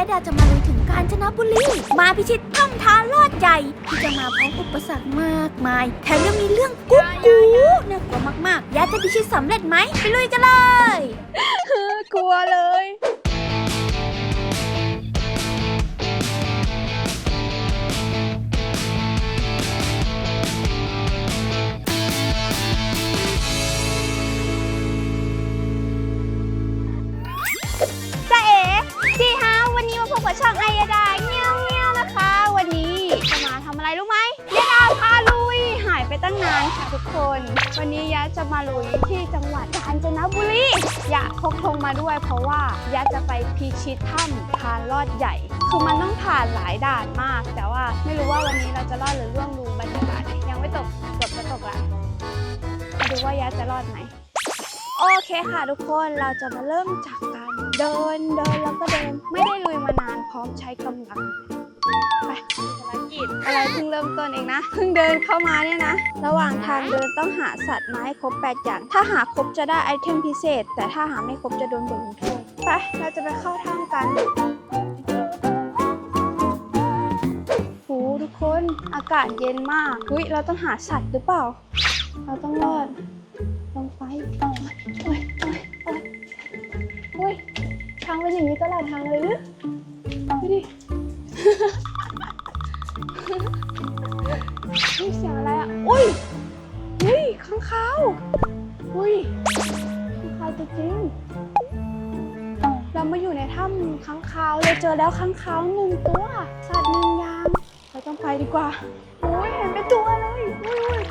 ยดาจะมาลุยถึงกาญจนบุรี มาพิชิตถ้ำท้าลอดใหญ่ ที่จะมาพร้อมอุปสรรคมากมาย แถมยังมีเรื่องกุ๊กกูน่ากลัวมากๆยาจะพิชิตสำเร็จไหมไปลุยกันเลย กลัวเลย ช่องไอยดาเงี้ยวเงี้ยวนะคะ วันนี้จะมาทำอะไรรู้ไหมยาดาพาลุยหายไปตั้งนานค่ะทุกคน วันนี้ยะจะมาลุยที่จังหวัดกาญจนบุรียะพกธงมาด้วย เพราะว่ายะจะไปพิชิตถ้ำทานลอดใหญ่ คือมันต้องผ่านหลายด่านมาก แต่ว่าไม่รู้ว่าวันนี้เราจะรอดหรือร่วงดูบรรยากาศยังไม่ตกเกือบจะตกละมาดูว่ายะจะรอดไหมโอเคค่ะทุกคนเราจะมาเริ่มจากการ เดินเดินแล้วก็เดินไม่ได้ลุยมานานพร้อมใช้กำลังไปภารกิจอะไรเพิ่งเริ่มต้นเองนะเพิ่งเดินเข้ามาเนี่ยนะ ระหว่างทางเดินต้องหาสัตว์มาให้ครบ 8 อย่าง ถ้าหาครบจะได้ไอเทมพิเศษ แต่ถ้าหาไม่ครบจะโดนบทลงโทษไปเราจะไปเข้าถ้ำกันโหทุกคนอากาศเย็นมากอุ้ยเราต้องหาสัตว์หรือเปล่า เราต้องรอดลงไปางเป็นอย่างนี้ตลอดทางเลยหรือดูดินี่เสียงอะไรอะ อุ้ยอุ้ยข้างคาว อุ้ยข้างคาวจริง เรามาอยู่ในถ้ำข้างคาวเลยเจอแล้วข้างคาวหนึ่งตัว สัตว์หนึ่งอย่าง เราต้องไปดีกว่า โอ้ยเห็นเป็นตัวเลยอุ้ย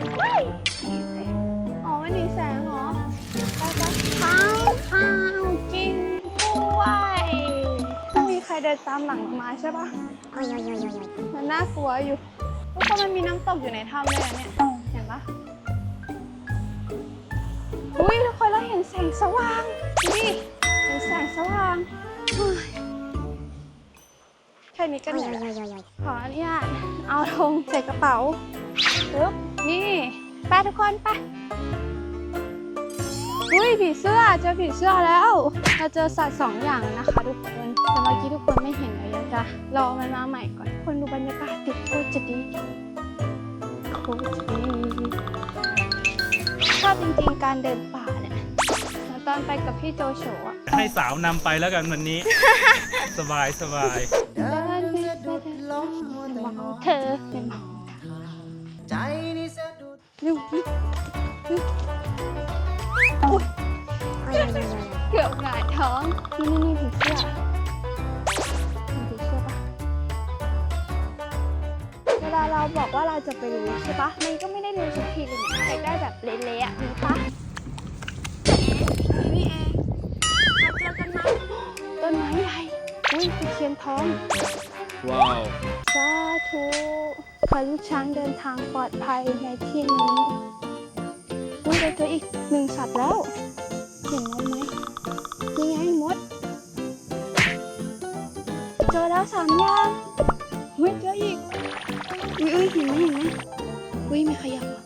อุ้ยอ๋อไม่หนีแสงเหรอ ไปไปข้าวข้าว รเดินตามหลังมาใช่ปะมันน่ากลัวอยู่เพราะมันมีน้ำตกอยู่ในถ้ำเลยอะเนี่ยเห็นปะอุ้ยทุกคนเราเห็นแสงสว่างดูดิเห็นแสงสว่างเฮ้ยแค่นี้ก็เหนื่อยแล้วขออนุญาตเอาธงใส่กระเป๋าปึ๊บนี่ไปทุกคนไป อุ้ยผีเสื้อเจอผีเสื้อแล้ว เราเจอสัตว์สองอย่างแล้วนะคะทุกคนแต่เมื่อกี้ทุกคนไม่เห็นเลยยังจะรอมันมาใหม่ก่อนคนดูบรรยากาศติดโคตรจะดีโคตรจะดีชอบจริงๆการเดินป่าเนี่ยแล้วตอนไปกับพี่โจโฉอะให้สาวนำไปแล้วกันวันนี้ สบายสบายเดินไปเดินไปมองเธอเป็นมองใจนี่สะดุดนึกนึกนึกอุ้ย เกือบหงายท้อง นี่นี่นี่ผีเสื้อมีผีเสื้อปะเวลาเราบอกว่าเราจะไปรู้ใช่ปะมันก็ไม่ได้รู้สักทีเลยนะอยากได้แบบเละๆอะมีปะนี่เองมาเจอกันนะต้นไม้ใหญ่อุ้ยตะเคียนทอง ว้าวสาธุขอให้ลูกช้างเดินทางปลอดภัยในที่นี้ อุ้ยเราเจออีกหนึ่งสัตว์แล้ว เห็นมดไหมนี่ไงมด เจอแล้วสามอย่างอุ้ยเจออีก อุ้ยอุ้ยเห็นไหมเห็นไหมอุ้ยไม่ขยับอะ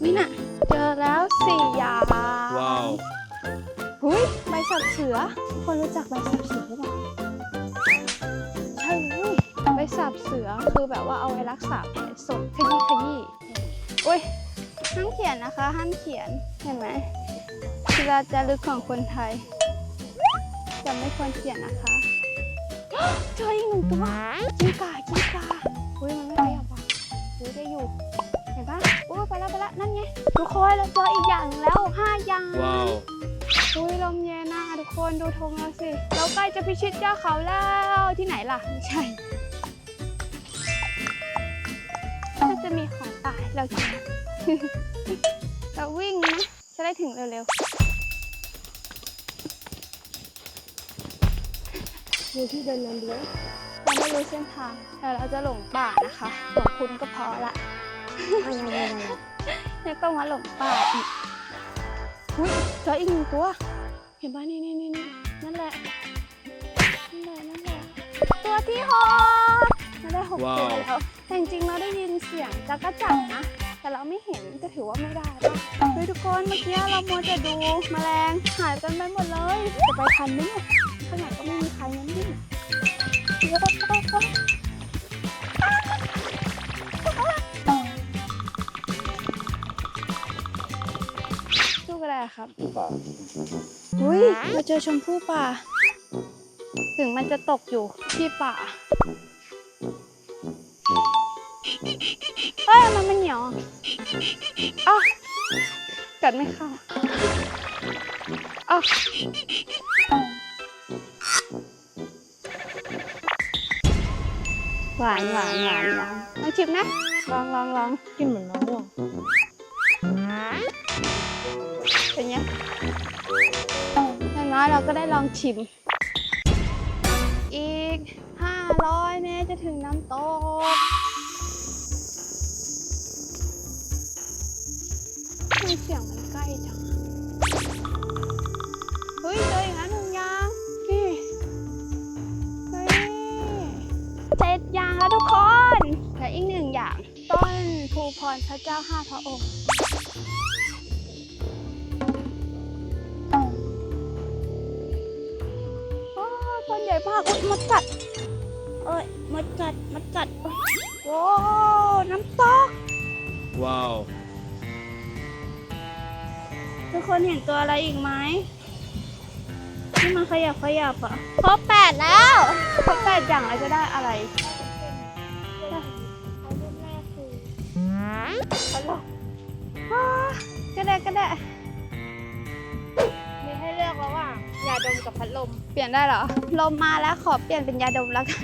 อุ้ยน่ะ เจอแล้วสี่อย่างว้าวหุ้ยใบสับเสือทุกคนรู้จักใบสับเสือหรือเปล่าใช่เลยใบสับเสือคือแบบว่าเอาไว้รักษาแผลสดขยี้ขยี้อุ้ย ห้ามเขียนนะคะ ห้ามเขียน เห็นไหมเวลาจะลึกของคนไทย จะไม่ควรเขียนนะคะ เจออีกหนึ่งตัวกิ้งก่ากิ้งก่าอุ้ยมันไม่ขยับว่ะอุ้ยได้อยู่ เห็นปะอุ้ยไปแล้วไปแล้วนั่นไง ทุกคนเราเจออีกอย่างหนึ่งแล้วห้าอย่างว้าวอุ้ยลมเย็นนะทุกคนดูธงแล้วสิ เราใกล้จะพิชิตยอดเขาแล้วที่ไหนล่ะ ไม่ใช่ถ้าจะมีของตายเรากิน เราวิ่งนะ จะได้ถึงเร็วๆดูที่เดินเร็วๆเราไม่รู้เส้นทางแต่เราจะหลงป่านะคะหลงคุณก็พอละยังต้องมาหลงป่าอีกอุ้ยเจออีกหนึ่งตัว เห็นปะนี่นี่นี่นี่นั่นแหละนั่นแหละนั่นแหละตัวที่หกเราได้หกว้าวตัวแล้วแต่จริงๆเราได้ยินเสียงจักรจั่นนะ แต่เราไม่เห็นจะถือว่าไม่ได้ปะเฮ้ยทุกคนเมื่อกี้เรามัวแต่ดูแมลงหายกันไปหมดเลยจะไปทันไหมเนี่ยข้างหลังก็ไม่มีใครนั่นดิสู้กันเลยครับอุ้ยมาเจอชมพู่ป่า ถึงมันจะตกอยู่ที่ป่า เฮ้ยมันมันเหนียวอะกัดไม่เข้าอะหวานหวานหวานหวานลองชิมนะ ลองลองลองกินเหมือนมะม่วงเป็นไงอย่างน้อยเราก็ได้ลองชิม อีก 500 เมตรจะถึงน้ำตก มเสียงมันใกล้จังอะเฮ้ยเจออีกแล้วหนึ่งอยางนี่เฮ้ยเสร็จยางแล้วทุกคนเหลืออีกหนึ่งอย่าง ต้นภูพรพระเจ้าห้าพระองค์โอ้ต้นใหญ่มากอุ๊ยมดกัด เอ้ยมดกัดมดกัด โอ้ยโอ้น้ำตก ว้าวทุก คนเห็นตัวอะไรอีกไหมที่มันขยับขยับอะครบแปดแล้วครบแปดอย่างแล้วจะได้อะไรอ่าก็ได้ก็ได้มีให้เลือกระหว่างยาดมกับพัดลม เปลี่ยนได้เหรอ ลมมาแล้วขอเปลี่ยนเป็นยาดมแล้วกัน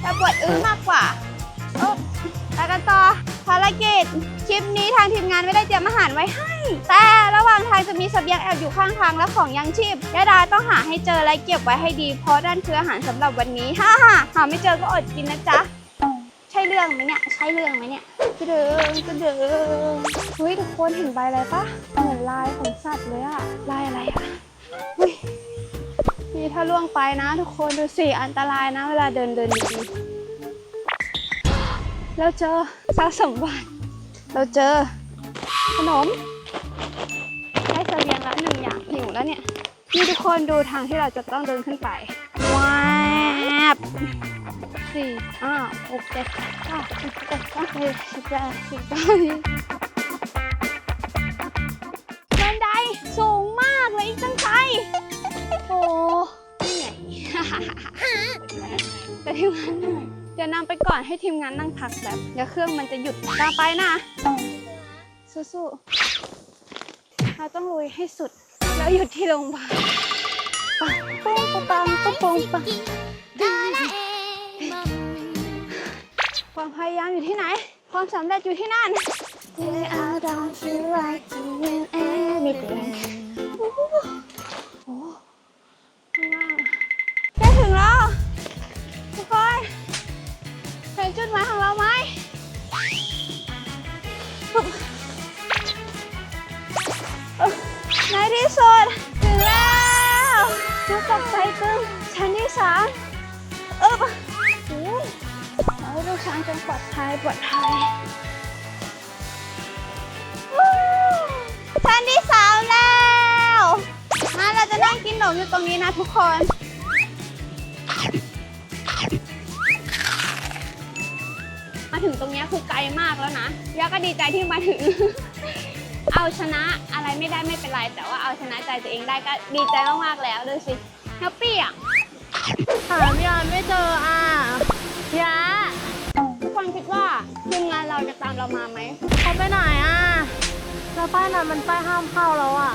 แล้วนิดหน่อยแต่ปวดอื้อมากกว่าโอ้แล้วกันต่อภารกิจคลิปนี้ทางทีมงานไม่ได้เตรียมอาหารไว้ให้ แต่ระหว่างทางจะมีเสบียงแอบอยู่ข้างทางและของยังชีพยาดาต้องหาให้เจอและเก็บไว้ให้ดี เพราะนั่นคืออาหารสำหรับวันนี้ฮ่าฮ่าหาไม่เจอก็อดกินนะจ๊ะใช่เรื่องไหมเนี่ยใช่เรื่องไหมเนี่ยกระเดิงกระเดิงเฮ้ยทุกคนเห็นใบอะไรปะเหมือนลายของสัตว์เลยอะลายอะไรอะเฮ้ย นี่ถ้าล่วงไปนะ ทุกคนดูสิอันตรายนะ เวลาเดินเดินดีเราเจอทรัพย์สมบัติเราเจอ ขนมได้เสบียงละหนึ่งอย่างหิวแล้วเนี่ยนี่ทุกคนดูทางที่เราจะต้องเดินขึ้นไปว้าบสี่ห้าหกเจ็ดเก้าสิบเอ็ดสิบสองสิบสามสิบสี่ ทีมงานเหนื่อยเดี๋ยวนำไปก่อนให้ทีมงานนั่งพักแบบเดี๋ยวเครื่องมันจะหยุดตามไปนะสู้ๆเราต้องลุยให้สุด แล้วหยุดที่โรงพยาบาลปังปุ้งปังปุ้งปุ้งปังความพยายามอยู่ที่ไหน ความสำเร็จอยู่ที่นั่น I don't feel like doing anything ตกใจตึงชั้นที่สามเออโอ้ยขอให้ลูกช้างจงปลอดภัยปลอดภัยชั้นที่สามแล้วมาเราจะนั่งกินขนมอยู่ตรงนี้นะทุกคนมาถึงตรงนี้คือไกลมากแล้วนะย่าก็ดีใจที่มาถึง เอาชนะอะไรไม่ได้ไม่เป็นไร แต่ว่าเอาชนะใจตัวเองได้ก็ดีใจมากๆแล้วดูสิ แฮปปี้อะหาพี่อานไม่เจออะยาทุกคนคิดว่าทีมงานเราจะตามเรามาไหมเขาไปไหนอะแล้วป้ายนั้นมันป้ายห้ามเข้าแล้วอะ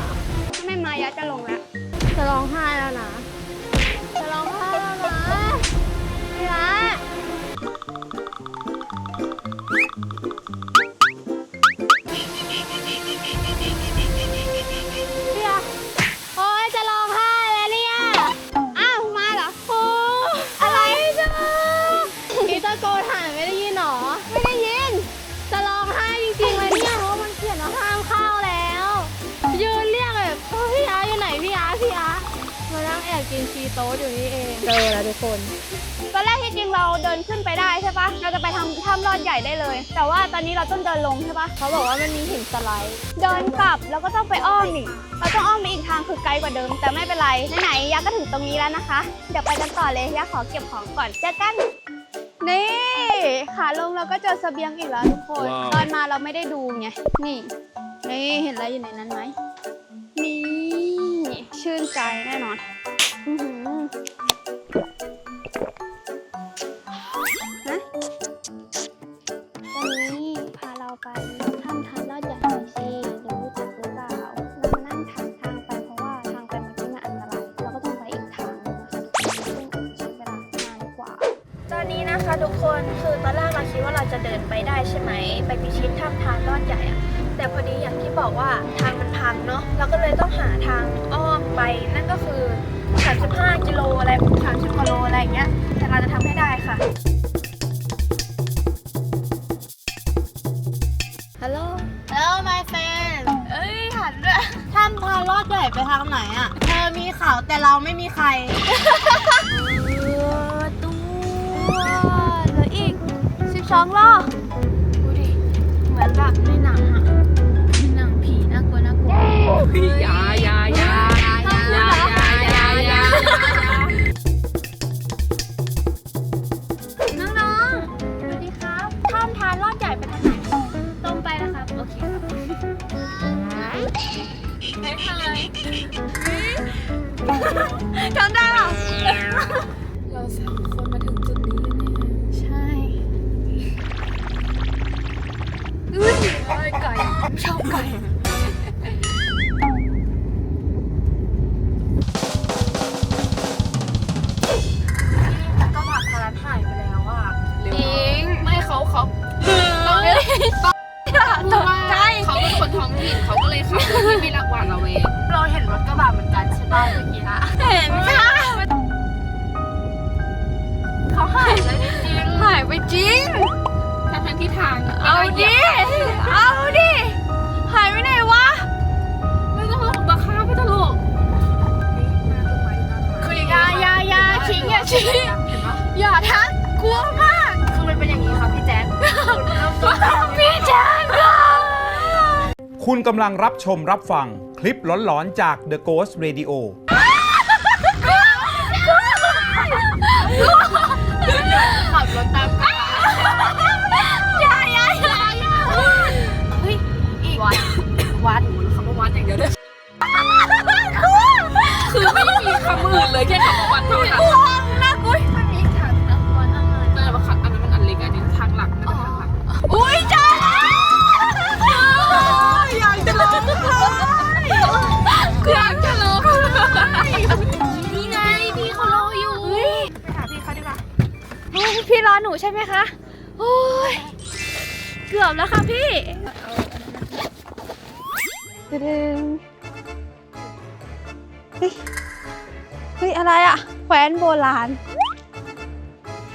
ถ้าไม่มายะจะลงแล้วจะร้องไห้แล้วนะ เองเจอแล้วทุกคน ตอนแรกที่จริงเราเดินขึ้นไปได้ใช่ปะเราจะไปทำถ้ำลอดใหญ่ได้เลย แต่ว่าตอนนี้เราต้องเดินลงใช่ปะเขาบอกว่ามันมีหินสไลด์ เดินกลับแล้วก็ต้องไปอ้อมอีก เราต้องอ้อมไปอีกทางคือไกลกว่าเดิม แต่ไม่เป็นไร ไหนๆยักษ์ก็ถึงตรงนี้แล้วนะคะ เดี๋ยวไปกันต่อเลยยักษ์ขอเก็บของก่อนเจอกัน นี่ขาลงเราก็เจอเสบียงอีกแล้วทุกคนตอนมาเราไม่ได้ดูไง นี่ นี่เห็นอะไรอยู่ในนั้นไหม นี่ ชื่นใจแน่นอน อื้อหือ ทุกคนคือตอนแรกเราคิดว่าเราจะเดินไปได้ใช่ไหม ไปพิชิตถ้ำทานลอดใหญ่อะแต่พอดีอย่างที่บอกว่าทางมันพังเนาะเราก็เลยต้องหาทางอ้อมไปนั่นก็คือ 35 กิโลอะไร30กิโลอะไรอย่างเงี้ย แต่เราจะทำให้ได้ค่ะฮัลโหลแล้ว my friend เอ้ยหันด้วย ถ้ำทานลอดใหญ่ไปทางไหนอะเธอมีเขาแต่เราไม่มีใคร องล้อดูดิ เหมือนแบบในหนังอะในหนังผีน่ากลัวน่ากลัวยายา ก่ช คุณกำลังรับชมรับฟังคลิปหลอนๆจาก The Ghost Radio ขับรถตามกันอย่าอย่าอย่าอย่าเฮ้ยอีกวัดวัดคำว่าวัดอย่างเดียวเลยคือไม่มีคำอื่นเลยแค่คำว่าวัดเท่านั้น ช่ไหมคะโอ้ยเกือบแล้วค่ะพี่ตึงเฮ้ยเฮ้ยอะไรอะแคว้นโบราณ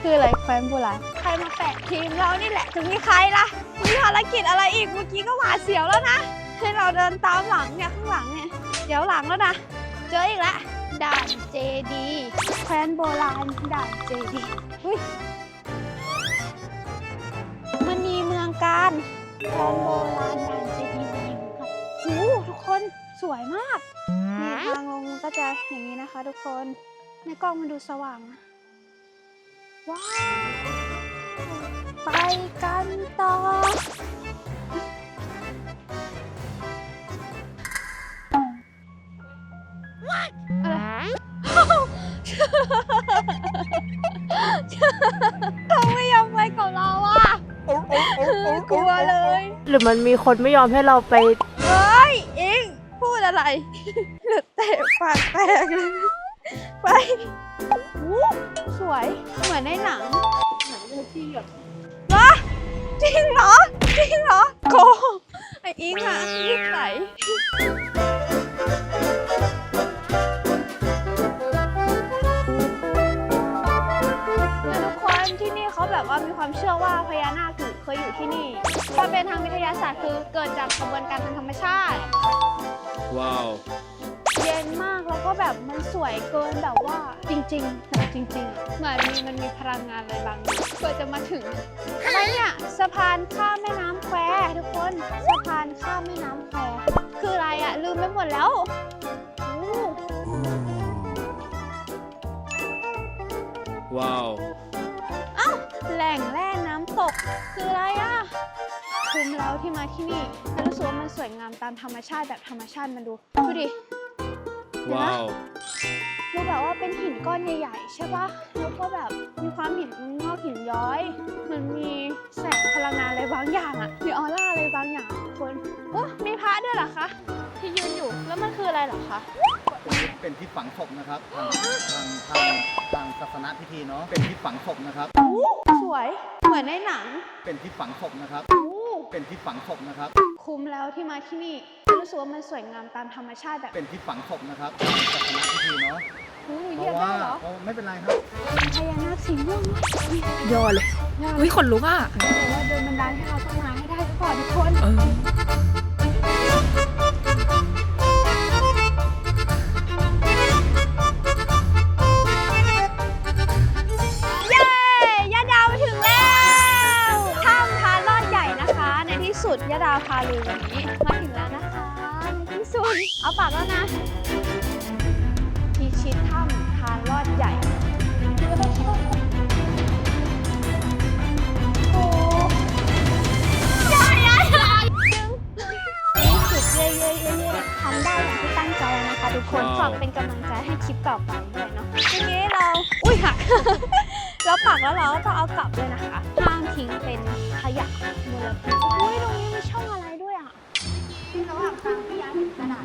คืออะไรแคว้นโบราณ ใครมาแปะทีมเรานี่แหละ จะมีใครล่ะ มีภารกิจอะไรอีก เมื่อกี้ก็หวาดเสียวแล้วนะ ให้เราเดินตามหลังเนี่ยข้างหลังเนี่ย เดี๋ยวหลังแล้วนะ เจออีกแล้วด่านเจดี แคว้นโบราณด่านเจดีอุ้ย การแอนโบราณกานเช็คอินค่ะโหูทุกคนสวยมากนี่ทางลงก็จะอย่างนี้นะคะ ทุกคน ในกล้องมันดูสว่างนะว้าวไปกันต่อเะไร กลัวเลย หรือมันมีคนไม่ยอมให้เราไป เฮ้ยอิงพูดอะไรหรือเตะปากแตกเลยไปอู้สวย เหมือนในหนังหนังเลยที่แบบวะจริงเหรอ จริงเหรอโกหกไออิงอะนิสัย ทุกคนที่นี่เขาแบบว่ามีความเชื่อว่าพญานาคเคยอยู่ที่นี่ถ้าเป็นทางวิทยาศาสตร์คือเกิดจากกระบวนการทางธรรมชาติ ว้าว เย็นมากแล้วก็แบบมันสวยเกินแบบว่าจริงๆแบบจริงๆเหมือนมีมันมีพลังงานอะไรบางอย่างเพื่อจะมาถึงอะไรเนี่ยสะพานข้ามแม่น้ำแควทุกคนสะพานข้ามแม่น้ำแควคืออะไรอะลืมไปหมดแล้วโอ้ว้าวเอ้าแหล่งแร่น้ำตก คืออะไรอะคุ้มแล้วที่มาที่นี่แล้วรู้สึกว่ามันสวยงามตามธรรมชาติแบบธรรมชาติมันดูดูดิว้าว ดูแบบว่าเป็นหินก้อนใหญ่ๆใช่ปะแล้วก็แบบมีความหินงอกหินย้อยเหมือนมีแสงพลังงานอะไรบางอย่างอะมีออร่าอะไรบางอย่างทุกคนโอ้มีพระด้วยเหรอคะที่ยืนอยู่แล้วมันคืออะไรเหรอคะ เป็นที่ฝังศพนะครับ ทางทางทางทางศาสนาพิธีเนาะ เป็นที่ฝังศพนะครับ สวย เหมือนในหนัง เป็นที่ฝังศพนะครับ เป็นที่ฝังศพนะครับ คุ้มแล้วที่มาที่นี่รู้สึกว่ามันสวยงามตามธรรมชาติแบบเป็นที่ฝังศพนะครับทางศาสนาพิธีเนาะโอ้ยเพเยี่ยมราะได้ว่าเหรอเพราะไม่เป็นไรครับ พญานาคสีม่วงยอดเลยอุ้ยขนลุกอะแต่ว่าโดนบันดาลให้เราต้องมาให้ได้ก่อนทุกคน เออาวพาลุยวันนี้ มาถึงแล้วนะคะในที่สุดเอาปากแล้วนะพิชิตถ้ำทานลอดใหญ่ โอ้ยายยายยายนี่สุดเย่เย่เย่เย่ทำได้อย่างที่ตั้งใจแล้วนะคะ ทุกคนว้าวฝากเป็นกำลังใจให้คลิปต่อไปด้วยเนาะทีนี้เรา อุ้ยหัก เราปักแล้วเราก็ต้องเอากลับด้วยนะคะห้ามทิ้งเป็นขยะมลพิษอุ้ยตรงนี้มีช่องอะไรด้วยอะระหว่างทางพี่ยาเห็นกระดาษ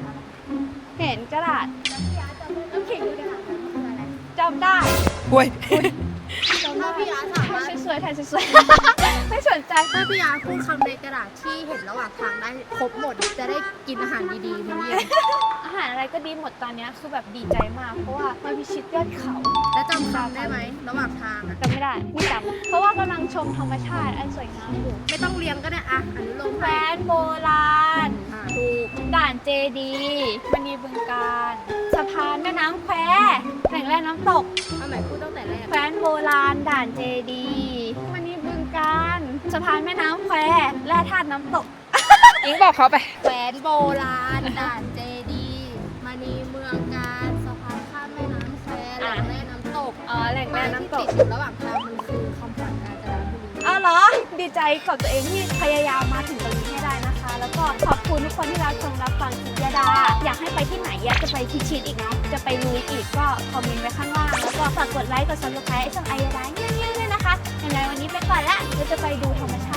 เห็นกระดาษแล้วพี่ยาจำน้ำแข็งอยู่ในหลังอะไรจำได้เว้ย ถ้าพี่ยาสามารถสวยๆถ่ายสวยๆ ไม่สนใจ ถ้าพี่ยาพูดคำในกระดาษที่เห็นระหว่างทางได้ครบหมดจะได้กินอาหารดีๆมื้อเย็นอาหารอะไรก็ดีหมดตอนเนี้ยคือแบบดีใจมาก เพราะว่ามันพิชิตยอดเขา แล้วจำคำได้ไหมระหว่างทางอะจำไม่ได้ไม่จำเพราะว่ากำลังชมธรรมชาติอันสวยงามอยู่ไม่ต้องเรียงก็ได้อะอนุโลมแคว้ให้นโบราณ อะถูกด่านเจดีมณีบึงการ สะพานแม่น้ำแควแหล่งแร่น้ำตก เอาใหม่พูดตั้งแต่แรก แคว้นโบราณด่านเจดีมณีบึงการสะพานแม่น้ำแควแร่ธาตุน้ำตก อิงบอกเขาไป แหวนโบราณด่านเจดีย์มณีเมืองการสะพานข้ามแม่น้ำแควแหล่งแร่น้ำตกอ๋อแหล่งแร่น้ำตป้ายกที่ติดอยู่ระหว่างทางมันคือคำขวัญกาญจนบุรี อ้าวเหรอ ดีใจกับตัวเองที่พยายามมา คุณทุกคนที่รับชมรับฟังคลิปยาดา อยากให้ไปที่ไหนอยากจะไปพิชิตอีกเนาะ จะไปลุยอีกก็คอมเมนต์ไว้ข้างล่าง แล้วก็ฝากกดไลค์ กดซับสไครต์ช่องไอยาดาเงี้ยๆด้วยนะคะยังไงวันนี้ไปก่อนละเราจะไปดูธรรมชาติ